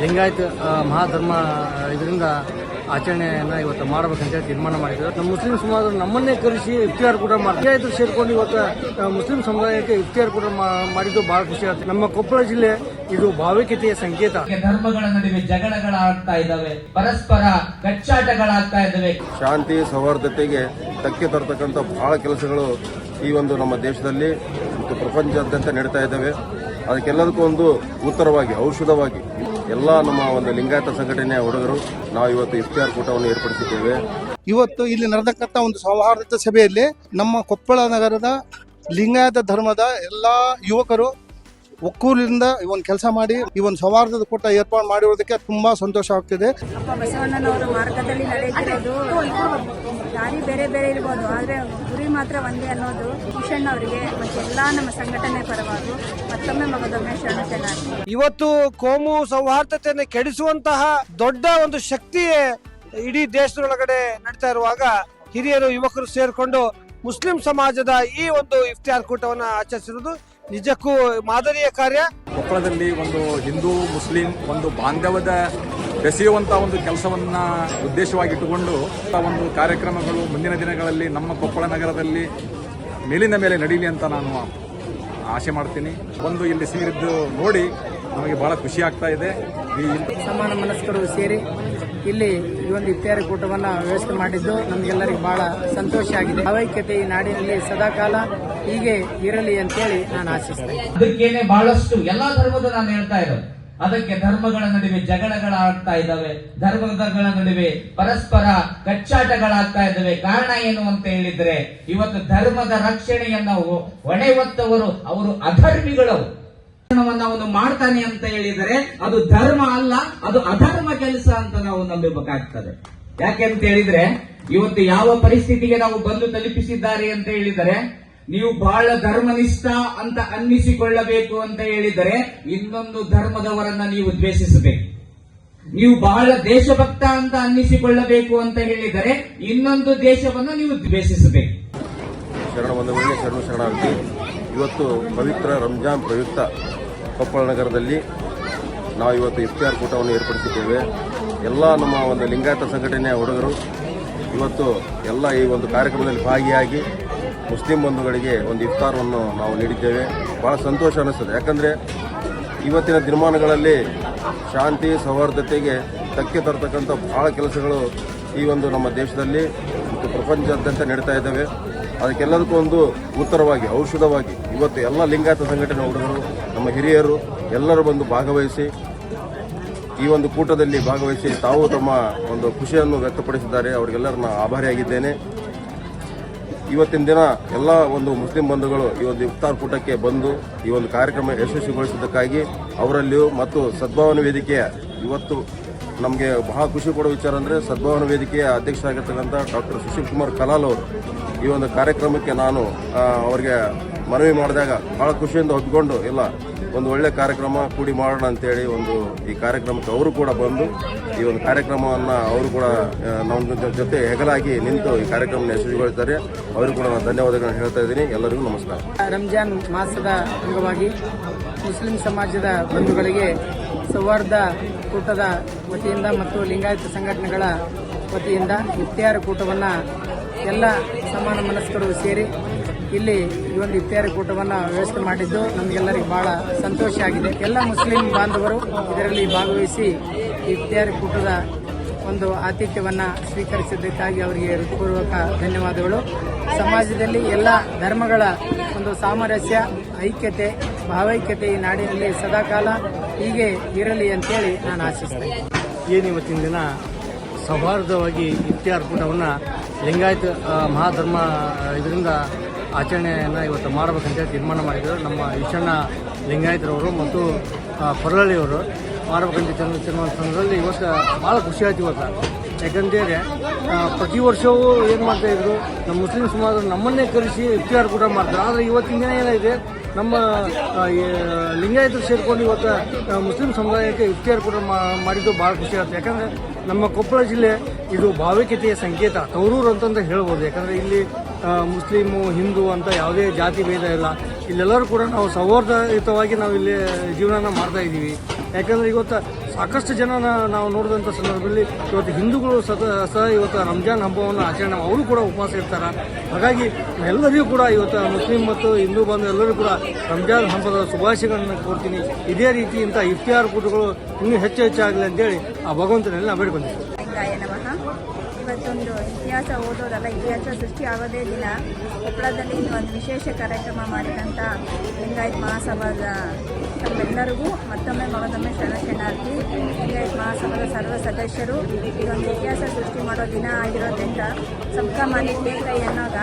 ಲಿಂಗಾಯತ್ ಮಹಾಧರ್ಮ ಇದರಿಂದ ಆಚರಣೆಯನ್ನ ಇವತ್ತು ಮಾಡಬೇಕಂತ ಹೇಳಿ ತೀರ್ಮಾನ ಮಾಡಿದ್ರು. ನಮ್ಮ ಮುಸ್ಲಿಂ ಸಮಾಜ ನಮ್ಮನ್ನೇ ಕರೆಸಿ ಇಫ್ತಿಯಾರ್ ಕೂಡ ಮಾಡಿ ಲಿಂಗಾಯತರು ಸೇರಿಕೊಂಡು ಇವತ್ತು ಮುಸ್ಲಿಂ ಸಮುದಾಯಕ್ಕೆ ಇಫ್ತಿಯಾರ್ ಕೂಡ ಮಾಡಿದ್ದು ಬಹಳ ಖುಷಿ ಆಗುತ್ತೆ. ನಮ್ಮ ಕೊಪ್ಪಳ ಜಿಲ್ಲೆ ಇದು ಭಾವೈಕ್ಯತೆಯ ಸಂಕೇತ. ಧರ್ಮಗಳ ನಡುವೆ ಜಗಳಗಳಾಗ್ತಾ ಇದ್ದಾವೆ. ಪರಸ್ಪರ ಕಚ್ಚಾಟಗಳಾಗ್ತಾ ಇದ್ದಾವೆ. ಶಾಂತಿ ಸೌಹಾರ್ದತೆಗೆ ಧಕ್ಕೆ ತರತಕ್ಕಂಥ ಬಹಳ ಕೆಲಸಗಳು ಈ ಒಂದು ನಮ್ಮ ದೇಶದಲ್ಲಿ ಮತ್ತು ಪ್ರಪಂಚದಾದ್ಯಂತ ನಡೀತಾ ಇದ್ದಾವೆ. ಅದಕ್ಕೆಲ್ಲದಕ್ಕೂ ಒಂದು ಉತ್ತರವಾಗಿ ಔಷಧವಾಗಿ. ಎಲ್ಲ ನಮ್ಮ ಒಂದು ಲಿಂಗಾಯತ ಸಂಘಟನೆಯ ಹುಡುಗರು ನಾವು ಇವತ್ತು ಇಫ್ತಿಯಾರ್ ಕೂಟವನ್ನು ಏರ್ಪಡಿಸಿದ್ದೇವೆ. ಇವತ್ತು ಇಲ್ಲಿ ನಡೆದಕ್ಕಂಥ ಒಂದು ಸೌಹಾರ್ದ ಸಭೆಯಲ್ಲಿ ನಮ್ಮ ಕೊಪ್ಪಳ ನಗರದ ಲಿಂಗಾಯತ ಧರ್ಮದ ಎಲ್ಲ ಯುವಕರು ಒಕ್ಕೂರಿಂದ ಈ ಒಂದು ಕೆಲಸ ಮಾಡಿ ಈ ಒಂದು ಸೌಹಾರ್ದದ ಕೂಟ ಏರ್ಪಾಡು ಮಾಡಿರೋದಕ್ಕೆ ತುಂಬಾ ಸಂತೋಷ ಆಗ್ತಿದೆ. ಬಸವಣ್ಣನವರ ಮಾರ್ಗದಲ್ಲಿ ನಡೆಯುತ್ತಿರೋದು ದಾರಿ ಬೇರೆ ಬೇರೆ ಇರ್ಬೋದು ಆದರೆ ಮಾತ್ರ ಒಂದೇ ಅನ್ನೋದು ಭೂಷಣ್ ಅವರಿಗೆ ಮತ್ತೆ ಎಲ್ಲಾ ನಮ್ಮ ಸಂಘಟನೆ ಪರವಾಗಿ ಮತ್ತೊಮ್ಮೆ ಮಗದೊಮ್ಮೆ ಶರಣ ಶರಣಾರ್ಥಿ ಇವತ್ತು ಕೋಮು ಸೌಹಾರ್ದತೆಯನ್ನು ಕೆಡಿಸುವಂತಹ ದೊಡ್ಡ ಒಂದು ಶಕ್ತಿ ಇಡೀ ದೇಶದೊಳಗಡೆ ನಡೀತಾ ಇರುವಾಗ ಹಿರಿಯರು ಯುವಕರು ಸೇರಿಕೊಂಡು ಮುಸ್ಲಿಂ ಸಮಾಜದ ಈ ಒಂದು ಇಫ್ತಿಯಾರ್ ಕೂಟವನ್ನು ಆಚರಿಸಿರುವುದು ನಿಜಕ್ಕೂ ಮಾದರಿಯ ಕಾರ್ಯ. ಕೊಪ್ಪಳದಲ್ಲಿ ಒಂದು ಹಿಂದೂ ಮುಸ್ಲಿಂ ಒಂದು ಬಾಂಧವ್ಯದ ಬೆಸೆಯುವಂತ ಒಂದು ಕೆಲಸವನ್ನ ಉದ್ದೇಶವಾಗಿಟ್ಟುಕೊಂಡು ಆ ಒಂದು ಕಾರ್ಯಕ್ರಮಗಳು ಮುಂದಿನ ದಿನಗಳಲ್ಲಿ ನಮ್ಮ ಕೊಪ್ಪಳ ನಗರದಲ್ಲಿ ಮೇಲಿನ ಮೇಲೆ ನಡೀಲಿ ಅಂತ ನಾನು ಆಶೆ ಮಾಡ್ತೀನಿ. ಒಂದು ಇಲ್ಲಿ ಸೇರಿದ್ದು ನೋಡಿ ನಮಗೆ ಬಹಳ ಖುಷಿ ಆಗ್ತಾ ಇದೆ. ಈ ಸಮಾನ ಮನಸ್ಕರು ಸೇರಿ ಇಲ್ಲಿ ಈ ಒಂದು ಇತ್ಯಾದಿ ಕೂಟವನ್ನು ವ್ಯವಸ್ಥೆ ಮಾಡಿದ್ದು ನಮಗೆಲ್ಲರಿಗೂ ಬಹಳ ಸಂತೋಷ ಆಗಿದೆ. ಅವೈಕ್ಯತೆ ಈ ನಾಡಿನಲ್ಲಿ ಸದಾಕಾಲ ಹೀಗೆ ಇರಲಿ ಅಂತೇಳಿ ನಾನು ಆಶಿಸ್ತೇನೆ. ಅದಕ್ಕೇನೆ ಬಹಳಷ್ಟು ಎಲ್ಲಾ ಧರ್ಮದ ನಾನು ಹೇಳ್ತಾ ಇರೋದು. ಅದಕ್ಕೆ ಧರ್ಮಗಳ ನಡುವೆ ಜಗಳಗಳಾಗ್ತಾ ಇದ್ದಾವೆ. ಧರ್ಮಗಳ ನಡುವೆ ಪರಸ್ಪರ ಕಚ್ಚಾಟಗಳಾಗ್ತಾ ಇದ್ದಾವೆ. ಕಾರಣ ಏನು ಅಂತ ಹೇಳಿದ್ರೆ, ಇವತ್ತು ಧರ್ಮದ ರಕ್ಷಣೆಯನ್ನ ಹೊಣೆ ಹೊತ್ತವರು ಅವರು ಅಧರ್ಮಿಗಳು ಅವನು ಮಾಡ್ತಾನೆ ಅಂತ ಹೇಳಿದರೆ, ಅದು ಧರ್ಮ ಅಲ್ಲ, ಅದು ಅಧರ್ಮ ಕೆಲಸ ಅಂತ ನಾವು ನಂಬಬೇಕಾಗ್ತದೆ. ಯಾಕೆ ಅಂತ ಹೇಳಿದ್ರೆ, ಇವತ್ತು ಯಾವ ಪರಿಸ್ಥಿತಿಗೆ ನಾವು ಬಂದು ತಲುಪಿಸಿದ್ದಾರೆ ಅಂತ ಹೇಳಿದರೆ ನೀವು ಬಹಳ ಧರ್ಮನಿಷ್ಠ ಅಂತ ಅನ್ನಿಸಿಕೊಳ್ಳಬೇಕು ಅಂತ ಹೇಳಿದರೆ ಇನ್ನೊಂದು ಧರ್ಮದವರನ್ನ ನೀವು ದ್ವೇಷಿಸಬೇಕು. ನೀವು ಬಹಳ ದೇಶಭಕ್ತ ಅಂತ ಅನ್ನಿಸಿಕೊಳ್ಳಬೇಕು ಅಂತ ಹೇಳಿದರೆ ಇನ್ನೊಂದು ದೇಶವನ್ನು ನೀವು ದ್ವೇಷಿಸಬೇಕು. ಶರಣ ಶರಣ ಶರಣಾರ್ಥಿ ಇವತ್ತು ಪವಿತ್ರ ರಂಜಾನ್ ಪ್ರಯುಕ್ತ ಕೊಪ್ಪಳ ನಗರದಲ್ಲಿ ನಾವು ಇವತ್ತು ಇಫ್ತಿಯಾರ್ ಕೂಟವನ್ನು ಏರ್ಪಡಿಸಿದ್ದೇವೆ. ಎಲ್ಲ ನಮ್ಮ ಒಂದು ಲಿಂಗಾಯತ ಸಂಘಟನೆಯ ಹುಡುಗರು ಇವತ್ತು ಎಲ್ಲ ಈ ಒಂದು ಕಾರ್ಯಕ್ರಮದಲ್ಲಿ ಭಾಗಿಯಾಗಿ ಮುಸ್ಲಿಂ ಬಂಧುಗಳಿಗೆ ಒಂದು ಇಫ್ತಾರವನ್ನು ನಾವು ನೀಡಿದ್ದೇವೆ. ಭಾಳ ಸಂತೋಷ ಅನ್ನಿಸ್ತದೆ ಯಾಕಂದರೆ ಇವತ್ತಿನ ದಿನಮಾನಗಳಲ್ಲಿ ಶಾಂತಿ, ಸೌಹಾರ್ದತೆಗೆ ಧಕ್ಕೆ ತರತಕ್ಕಂಥ ಭಾಳ ಕೆಲಸಗಳು ಈ ಒಂದು ನಮ್ಮ ದೇಶದಲ್ಲಿ ಮತ್ತು ಪ್ರಪಂಚದಾದ್ಯಂತ ನಡೀತಾ ಇದ್ದಾವೆ. ಅದಕ್ಕೆಲ್ಲದಕ್ಕೂ ಒಂದು ಉತ್ತರವಾಗಿ, ಔಷಧವಾಗಿ ಇವತ್ತು ಎಲ್ಲ ಲಿಂಗಾಯತ ಸಂಘಟನೆ ಹುಡುಗರು, ನಮ್ಮ ಹಿರಿಯರು ಎಲ್ಲರೂ ಬಂದು ಭಾಗವಹಿಸಿ, ಈ ಒಂದು ಕೂಟದಲ್ಲಿ ಭಾಗವಹಿಸಿ ತಾವು ತಮ್ಮ ಒಂದು ಖುಷಿಯನ್ನು ವ್ಯಕ್ತಪಡಿಸಿದ್ದಾರೆ. ಅವರಿಗೆಲ್ಲರನ್ನ ಆಭಾರಿಯಾಗಿದ್ದೇನೆ. ಇವತ್ತಿನ ದಿನ ಎಲ್ಲ ಒಂದು ಮುಸ್ಲಿಂ ಬಂಧುಗಳು ಈ ಒಂದು ಇಫ್ತಾರ್ ಕೂಟಕ್ಕೆ ಬಂದು ಈ ಒಂದು ಕಾರ್ಯಕ್ರಮ ಯಶಸ್ವಿಗೊಳಿಸಿದ್ದಕ್ಕಾಗಿ ಅವರಲ್ಲಿಯೂ ಮತ್ತು ಸದ್ಭಾವನಾ ವೇದಿಕೆಯ ಇವತ್ತು ನಮಗೆ ಬಹಳ ಖುಷಿ ಕೊಡೋ ವಿಚಾರ ಅಂದರೆ ಸದ್ಭಾವನಾ ವೇದಿಕೆಯ ಅಧ್ಯಕ್ಷರಾಗಿರ್ತಕ್ಕಂಥ ಡಾಕ್ಟರ್ ಸುಶೀಲ್ ಕುಮಾರ್ ಕಲಾಲ್ ಅವರು ಈ ಒಂದು ಕಾರ್ಯಕ್ರಮಕ್ಕೆ ನಾನು ಅವರಿಗೆ ಮನವಿ ಮಾಡಿದಾಗ ಬಹಳ ಖುಷಿಯಿಂದ ಒಪ್ಪಿಕೊಂಡು ಇಲ್ಲ, ಒಂದು ಒಳ್ಳೆ ಕಾರ್ಯಕ್ರಮ ಕೂಡಿ ಮಾಡೋಣ ಅಂತೇಳಿ ಒಂದು ಈ ಕಾರ್ಯಕ್ರಮಕ್ಕೆ ಅವರು ಕೂಡ ಬಂದು, ಈ ಒಂದು ಕಾರ್ಯಕ್ರಮವನ್ನು ಅವರು ಕೂಡ ನಮ್ಮ ಜೊತೆ ಹೆಗಲಾಗಿ ನಿಂತು ಈ ಕಾರ್ಯಕ್ರಮ ಯಶಸ್ವಿಗೊಳ್ತಾರೆ ಅವರು ಕೂಡ ನಾನು ಧನ್ಯವಾದಗಳನ್ನು ಹೇಳ್ತಾ ಇದ್ದೀನಿ. ಎಲ್ಲರಿಗೂ ನಮಸ್ಕಾರ. ರಂಜಾನ್ ಮಾಸದ ಅಂಗವಾಗಿ ಮುಸ್ಲಿಂ ಸಮಾಜದ ಬಂಧುಗಳಿಗೆ ಸೌಹಾರ್ದ ಕೂಟದ ವತಿಯಿಂದ ಮತ್ತು ಲಿಂಗಾಯತ ಸಂಘಟನೆಗಳ ವತಿಯಿಂದ ಇಫ್ತಿಯಾರ್ ಕೂಟವನ್ನು ಎಲ್ಲ ಸಮಾನ ಮನಸ್ಕರು ಸೇರಿ ಇಲ್ಲಿ ಈ ಒಂದು ಇಫ್ತಿಯಾರ್ ಕೂಟವನ್ನು ವ್ಯವಸ್ಥೆ ಮಾಡಿದ್ದು ನಮಗೆಲ್ಲರಿಗೂ ಬಹಳ ಸಂತೋಷ ಆಗಿದೆ. ಎಲ್ಲ ಮುಸ್ಲಿಂ ಬಾಂಧವರು ಇದರಲ್ಲಿ ಭಾಗವಹಿಸಿ ಇಫ್ತಿಯಾರ್ ಕೂಟದ ಒಂದು ಆತಿಥ್ಯವನ್ನು ಸ್ವೀಕರಿಸಿದ್ದಕ್ಕಾಗಿ ಅವರಿಗೆ ಹೃತ್ಪೂರ್ವಕ ಧನ್ಯವಾದಗಳು. ಸಮಾಜದಲ್ಲಿ ಎಲ್ಲ ಧರ್ಮಗಳ ಒಂದು ಸಾಮರಸ್ಯ, ಐಕ್ಯತೆ, ಭಾವೈಕ್ಯತೆ ಈ ನಾಡಿನಲ್ಲಿ ಸದಾಕಾಲ ಹೀಗೆ ಇರಲಿ ಅಂತೇಳಿ ನಾನು ಆಶಿಸ್ತೇನೆ. ಏನು ಇವತ್ತಿನ ದಿನ? ಸೌಹಾರ್ದವಾಗಿ ಇಫ್ತಿಯಾರ್ ಕೂಟವನ್ನು ಲಿಂಗಾಯತ ಮಹಾಧರ್ಮ, ಇದರಿಂದ ಆಚರಣೆಯನ್ನು ಇವತ್ತು ಮಾಡಬೇಕಂತೇಳಿ ತೀರ್ಮಾನ ಮಾಡಿದರು. ನಮ್ಮ ಈಶಣ್ಣ ಲಿಂಗಾಯತರವರು ಮತ್ತು ಆ, ಮಾಡಬೇಕಂತ ಮಾಡ್ಬೇಕಂತ ಸಂದರ್ಭದಲ್ಲಿ ಇವತ್ತು ಭಾಳ ಖುಷಿ ಆಯ್ತು ಇವತ್ತು. ಯಾಕಂತೇಳಿ ಪ್ರತಿ ವರ್ಷವೂ ಏನು ಮಾಡ್ತಾಯಿದ್ರು ನಮ್ಮ ಮುಸ್ಲಿಂ ಸಮಾಜ ನಮ್ಮನ್ನೇ ಕರೆಸಿ ಇಫ್ತಿಯಾರ್ ಕೂಡ ಮಾಡ್ತಾರೆ. ಆದರೆ ಇವತ್ತಿನ ದಿನ ಏನಾಗಿದೆ ನಮ್ಮ ಲಿಂಗಾಯತರು ಸೇರಿಕೊಂಡು ಇವತ್ತು ಮುಸ್ಲಿಂ ಸಮುದಾಯಕ್ಕೆ ಇಫ್ತಿಯಾರ್ ಕೂಡ ಮಾಡಿದ್ದು ಭಾಳ ಖುಷಿ ಆಗುತ್ತೆ. ಯಾಕಂದರೆ ನಮ್ಮ ಕೊಪ್ಪಳ ಜಿಲ್ಲೆ ಇದು ಭಾವೈಕ್ಯತೆಯ ಸಂಕೇತ ತವರೂರು ಅಂತಂದು ಹೇಳ್ಬೋದು. ಯಾಕಂದರೆ ಇಲ್ಲಿ ಮುಸ್ಲಿಮು, ಹಿಂದೂ ಅಂತ ಯಾವುದೇ ಜಾತಿ ಭೇದ ಇಲ್ಲ. ಇಲ್ಲೆಲ್ಲರೂ ಕೂಡ ನಾವು ಸೌಹಾರ್ದಯುತವಾಗಿ ನಾವು ಇಲ್ಲಿ ಜೀವನನ ಮಾಡ್ತಾ ಇದ್ದೀವಿ. ಯಾಕಂದರೆ ಇವತ್ತು ಸಾಕಷ್ಟು ಜನ ನಾವು ನೋಡಿದಂಥ ಸಂದರ್ಭದಲ್ಲಿ ಇವತ್ತು ಹಿಂದೂಗಳು ಸತ ಸಹ ಇವತ್ತು ರಂಜಾನ್ ಹಬ್ಬವನ್ನು ಆಚರಣೆ ಅವರು ಕೂಡ ಉಪವಾಸ ಇರ್ತಾರೆ. ಹಾಗಾಗಿ ಎಲ್ಲರಿಗೂ ಕೂಡ ಇವತ್ತು ಮುಸ್ಲಿಂ ಮತ್ತು ಹಿಂದೂ ಬಂದು ಎಲ್ಲರೂ ಕೂಡ ರಂಜಾನ್ ಹಬ್ಬದ ಶುಭಾಶಯಗಳನ್ನು ಕೋರ್ತೀನಿ. ಇದೇ ರೀತಿ ಇಂಥ ಇಫ್ತಿಯಾರ್ ಕೂಟಗಳು ಇನ್ನೂ ಹೆಚ್ಚು ಹೆಚ್ಚಾಗಲಿ ಅಂತೇಳಿ ಆ ಭಗವಂತನಲ್ಲಿ ನಾವು ಬೇಡ್ಕೊಂಡಿದ್ದೀವಿ ಇವತ್ತೊಂದು ಇತಿಹಾಸ ಓದೋದಲ್ಲ, ಇತಿಹಾಸ ಸೃಷ್ಟಿ ಆಗೋದೇ ದಿನ ಕೊಪ್ಪಳದಲ್ಲಿ ಒಂದು ವಿಶೇಷ ಕಾರ್ಯಕ್ರಮ ಮಾಡಿದಂಥ ಲಿಂಗಾಯತ್ ಮಹಾಸಭಾದ ತಮ್ಮೆಲ್ಲರಿಗೂ ಮತ್ತೊಮ್ಮೆ ಮಗದೊಮ್ಮೆ ಶರಣ ಶರಣಾರ್ಥಿ. ಲಿಂಗಾಯತ್ ಮಹಾಸಭಾದ ಸರ್ವ ಸದಸ್ಯರು, ಇದೊಂದು ಇತಿಹಾಸ ಸೃಷ್ಟಿ ಮಾಡೋ ದಿನ ಆಗಿರೋದ್ರಿಂದ ಸಬ್ಕಾ ಮಾಲಿಕ್ ಕೈ ಅನ್ನೋದ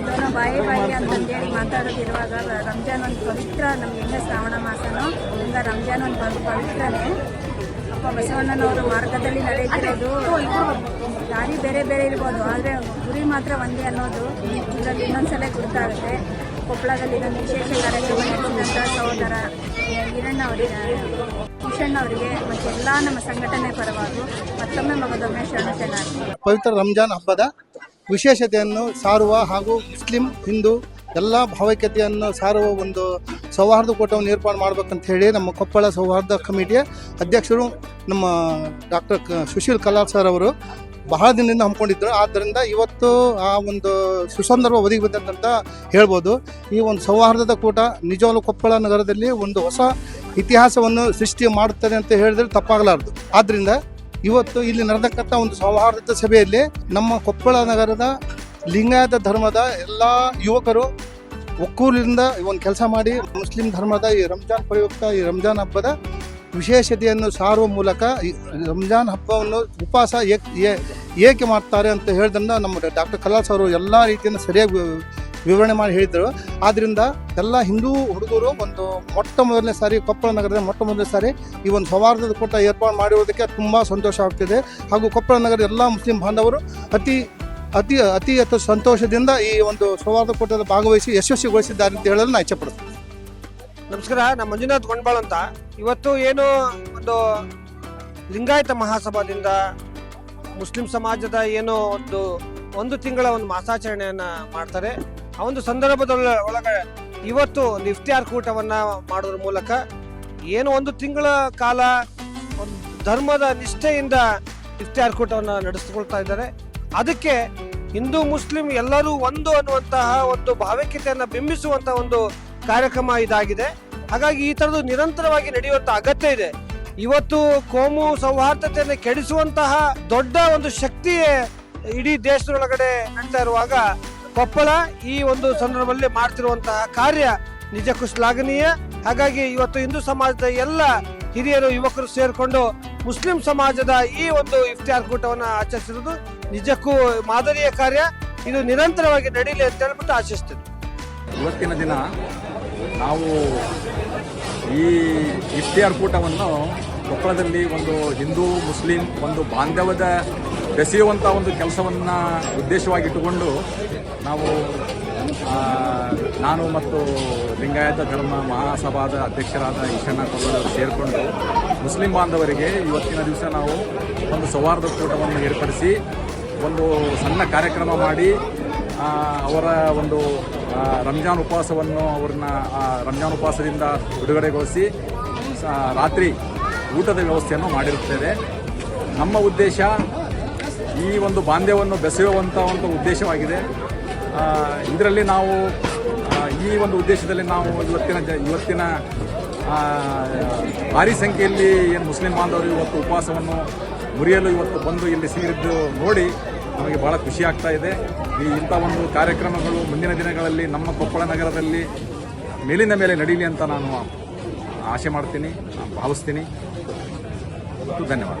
ಇದನ್ನು ಬಾಯಿ ಬಾಯಿ ಅಂತಂದೇಳಿ ಮಾತಾಡೋದಿರುವಾಗ ರಂಜಾನ್ ಒಂದು ಪವಿತ್ರ ನಮ್ಮ ಹೆಂಗೆ ಶ್ರಾವಣ ಮಾಸನೋ, ಹಂಗೆ ರಂಜಾನ್ ಒಂದು ಪವಿ- ಪವಿತ್ರನೇ. ಬಸವಣ್ಣನವರು ಮಾರ್ಗದಲ್ಲಿ ನಡೆಯುತ್ತಿರೋದು. ದಾರಿ ಬೇರೆ ಬೇರೆ ಇರ್ಬೋದು, ಆದರೆ ಗುರಿ ಮಾತ್ರ ಒಂದೇ ಅನ್ನೋದು ಇದರಲ್ಲಿ ಇನ್ನೊಂದ್ಸಲ ಗೊತ್ತಾಗುತ್ತೆ. ಕೊಪ್ಪಳದಲ್ಲಿ ಇದೊಂದು ವಿಶೇಷ ಕಾರ್ಯಕ್ರಮ ನಡೆಸಿದಂಥ ಸಹೋದರ ಹಿರಣ್ಣ ಅವರಿಗೆ ಅವರಿಗೆ ಮತ್ತು ಎಲ್ಲ ನಮ್ಮ ಸಂಘಟನೆ ಪರವಾಗಿ ಮತ್ತೊಮ್ಮೆ ಪವಿತ್ರ ರಂಜಾನ್ ಹಬ್ಬದ ವಿಶೇಷತೆಯನ್ನು ಸಾರುವ ಹಾಗೂ ಮುಸ್ಲಿಂ, ಹಿಂದೂ ಎಲ್ಲ ಭಾವೈಕ್ಯತೆಯನ್ನು ಸಾರುವ ಒಂದು ಸೌಹಾರ್ದ ಕೂಟವನ್ನು ಏರ್ಪಾಡು ಮಾಡ್ಬೇಕಂತ ಹೇಳಿ ನಮ್ಮ ಕೊಪ್ಪಳ ಸೌಹಾರ್ದ ಕಮಿಟಿಯ ಅಧ್ಯಕ್ಷರು ನಮ್ಮ ಡಾಕ್ಟರ್ ಸುಶೀಲ್ ಕಲಾಲ್ ಸರ್ ಅವರು ಬಹಳ ದಿನದಿಂದ ಹಮ್ಮಿಕೊಂಡಿದ್ದರು ಆದ್ದರಿಂದ ಇವತ್ತು ಆ ಒಂದು ಸುಸಂದರ್ಭ ಒದಗಿ ಬಂದಂತ ಹೇಳ್ಬೋದು. ಈ ಒಂದು ಸೌಹಾರ್ದದ ಕೂಟ ನಿಜವಾಗ್ಲೂ ಕೊಪ್ಪಳ ನಗರದಲ್ಲಿ ಒಂದು ಹೊಸ ಇತಿಹಾಸವನ್ನು ಸೃಷ್ಟಿ ಮಾಡುತ್ತದೆ ಅಂತ ಹೇಳಿದ್ರೆ ತಪ್ಪಾಗಲಾರದು. ಆದ್ದರಿಂದ ಇವತ್ತು ಇಲ್ಲಿ ನಡೆದಕ್ಕಂಥ ಒಂದು ಸೌಹಾರ್ದದ ಸಭೆಯಲ್ಲಿ ನಮ್ಮ ಕೊಪ್ಪಳ ನಗರದ ಲಿಂಗಾಯತ ಧರ್ಮದ ಎಲ್ಲ ಯುವಕರು ಒಕ್ಕೂಲಿನಿಂದ ಒಂದು ಕೆಲಸ ಮಾಡಿ ಮುಸ್ಲಿಂ ಧರ್ಮದ ಈ ರಂಜಾನ್ ಪ್ರಯುಕ್ತ ಈ ರಂಜಾನ್ ಹಬ್ಬದ ವಿಶೇಷತೆಯನ್ನು ಸಾರುವ ಮೂಲಕ ಈ ರಂಜಾನ್ ಹಬ್ಬವನ್ನು ಉಪವಾಸ ಏಕ್- ಮಾಡ್ತಾರೆ ಅಂತ ಹೇಳಿದ್ರಿಂದ ನಮ್ಮ ಡಾಕ್ಟರ್ ಕಲಾಸ್ ಅವರು ಎಲ್ಲ ರೀತಿಯಿಂದ ಸರಿಯಾಗಿ ವಿವರಣೆ ಮಾಡಿ ಹೇಳಿದರು. ಆದ್ದರಿಂದ ಎಲ್ಲ ಹಿಂದೂ ಹುಡುಗರು ಒಂದು ಮೊಟ್ಟ ಮೊದಲನೇ ಸಾರಿ ಕೊಪ್ಪಳ ನಗರದ ಮೊಟ್ಟ ಮೊದಲನೇ ಸಾರಿ ಈ ಒಂದು ಸೌಹಾರ್ದದ ಕೂಟ ಏರ್ಪಾಡು ಮಾಡಿರೋದಕ್ಕೆ ತುಂಬ ಸಂತೋಷ ಆಗ್ತಿದೆ. ಹಾಗೂ ಕೊಪ್ಪಳ ನಗರದ ಎಲ್ಲ ಮುಸ್ಲಿಂ ಬಾಂಧವರು ಅತಿ ಅತಿ ಅತಿ ಅತಿ ಸಂತೋಷದಿಂದ ಈ ಒಂದು ಸೌಹಾರ್ದ ಕೂಟದ ಭಾಗವಹಿಸಿ ಯಶಸ್ವಿಗೊಳಿಸಿದ್ದಾರೆ ಅಂತ ಹೇಳಲು ನಾನು ಇಚ್ಛೆಪಡ್ತೀನಿ ನಮಸ್ಕಾರ ನಮ್ಮ ಮಂಜುನಾಥ್ ಗೊಂಡ್ಬಾಳ್ ಅಂತ. ಇವತ್ತು ಏನು ಒಂದು ಲಿಂಗಾಯತ ಮಹಾಸಭಾದಿಂದ ಮುಸ್ಲಿಂ ಸಮಾಜದ ಏನು ಒಂದು ಒಂದು ತಿಂಗಳ ಒಂದು ಮಾಸಾಚರಣೆಯನ್ನ ಮಾಡ್ತಾರೆ. ಆ ಒಂದು ಸಂದರ್ಭದಲ್ಲಿ ಒಳಗಡೆ ಇವತ್ತು ಒಂದು ಇಫ್ತಿಯಾರ್ ಕೂಟವನ್ನ ಮಾಡೋದ್ರ ಮೂಲಕ ಏನು ಒಂದು ತಿಂಗಳ ಕಾಲ ಒಂದು ಧರ್ಮದ ನಿಷ್ಠೆಯಿಂದ ಇಫ್ತಿಯಾರ್ ಕೂಟವನ್ನು ನಡೆಸಿಕೊಳ್ತಾ ಇದ್ದಾರೆ. ಅದಕ್ಕೆ ಹಿಂದೂ ಮುಸ್ಲಿಂ ಎಲ್ಲರೂ ಒಂದು ಅನ್ನುವಂತಹ ಒಂದು ಭಾವೈಕ್ಯತೆಯನ್ನ ಬಿಂಬಿಸುವಂತಹ ಒಂದು ಕಾರ್ಯಕ್ರಮ ಇದಾಗಿದೆ. ಹಾಗಾಗಿ ಈ ತರದ್ದು ನಿರಂತರವಾಗಿ ನಡೆಯುವಂತ ಅಗತ್ಯ ಇದೆ. ಇವತ್ತು ಕೋಮು ಸೌಹಾರ್ದತೆಯನ್ನು ಕೆಡಿಸುವಂತಹ ದೊಡ್ಡ ಒಂದು ಶಕ್ತಿಯೇ ಇಡೀ ದೇಶದೊಳಗಡೆ ನಡೀತಾ ಇರುವಾಗ ಕೊಪ್ಪಳ ಈ ಒಂದು ಸಂದರ್ಭದಲ್ಲಿ ಮಾಡ್ತಿರುವಂತಹ ಕಾರ್ಯ ನಿಜಕ್ಕೂ ಶ್ಲಾಘನೀಯ ಹಾಗಾಗಿ ಇವತ್ತು ಹಿಂದೂ ಸಮಾಜದ ಎಲ್ಲ ಹಿರಿಯರು, ಯುವಕರು ಸೇರಿಕೊಂಡು ಮುಸ್ಲಿಂ ಸಮಾಜದ ಈ ಒಂದು ಇಫ್ತಿಯಾರ್ ಕೂಟವನ್ನು ಆಚರಿಸಿರುವುದು ನಿಜಕ್ಕೂ ಮಾದರಿಯ ಕಾರ್ಯ. ಇದು ನಿರಂತರವಾಗಿ ನಡೀಲಿ ಅಂತ ಹೇಳ್ಬಿಟ್ಟು ಆಶಿಸ್ತೀನಿ. ಇವತ್ತಿನ ದಿನ ನಾವು ಈ ಇಫ್ತಿಯಾರ್ ಕೂಟವನ್ನು ಕೊಪ್ಪಳದಲ್ಲಿ ಒಂದು ಹಿಂದೂ, ಮುಸ್ಲಿಂ, ಒಂದು ಬಾಂಧವ್ಯದ ಬೆಸೆಯುವಂಥ ಒಂದು ಕೆಲಸವನ್ನು ಉದ್ದೇಶವಾಗಿಟ್ಟುಕೊಂಡು ನಾವು ನಾನು ಮತ್ತು ಲಿಂಗಾಯತ ಧರ್ಮ ಮಹಾಸಭಾದ ಅಧ್ಯಕ್ಷರಾದ ಈಶಣ್ಣ ಕೊಲ್ಲೂರು ಸೇರಿಕೊಂಡು ಮುಸ್ಲಿಂ ಬಾಂಧವರಿಗೆ ಇವತ್ತಿನ ದಿವಸ ನಾವು ಒಂದು ಸೌಹಾರ್ದ ಕೂಟವನ್ನು ಏರ್ಪಡಿಸಿ ಒಂದು ಸಣ್ಣ ಕಾರ್ಯಕ್ರಮ ಮಾಡಿ ಅವರ ಒಂದು ರಂಜಾನ್ ಉಪವಾಸವನ್ನು ಅವ್ರನ್ನ ರಂಜಾನ್ ಉಪವಾಸದಿಂದ ಬಿಡುಗಡೆಗೊಳಿಸಿ ರಾತ್ರಿ ಊಟದ ವ್ಯವಸ್ಥೆಯನ್ನು ಮಾಡಿರುತ್ತೇವೆ. ನಮ್ಮ ಉದ್ದೇಶ ಈ ಒಂದು ಬಾಂಧವ್ಯವನ್ನು ಬೆಸೆಯುವಂಥ ಒಂದು ಉದ್ದೇಶವಾಗಿದೆ. ಇದರಲ್ಲಿ ನಾವು ಈ ಒಂದು ಉದ್ದೇಶದಲ್ಲಿ ನಾವು ಇವತ್ತಿನ ಜ, ಇವತ್ತಿನ ಭಾರಿ ಸಂಖ್ಯೆಯಲ್ಲಿ ಏನು ಮುಸ್ಲಿಂ ಬಾಂಧವರು ಇವತ್ತು ಉಪವಾಸವನ್ನು ಮುರಿಯಲು ಇವತ್ತು ಬಂದು ಇಲ್ಲಿ ಸೇರಿದ್ದು ನೋಡಿ ನಮಗೆ ಭಾಳ ಖುಷಿ ಆಗ್ತಾ ಇದೆ. ಈ ಇಂಥ ಒಂದು ಕಾರ್ಯಕ್ರಮಗಳು ಮುಂದಿನ ದಿನಗಳಲ್ಲಿ ನಮ್ಮ ಕೊಪ್ಪಳ ನಗರದಲ್ಲಿ ಮೇಲಿನ ಮೇಲೆ ನಡೀಲಿ ಅಂತ ನಾನು ಆಶೆ ಮಾಡ್ತೀನಿ ಭಾವಿಸ್ತೀನಿ. ಧನ್ಯವಾದ.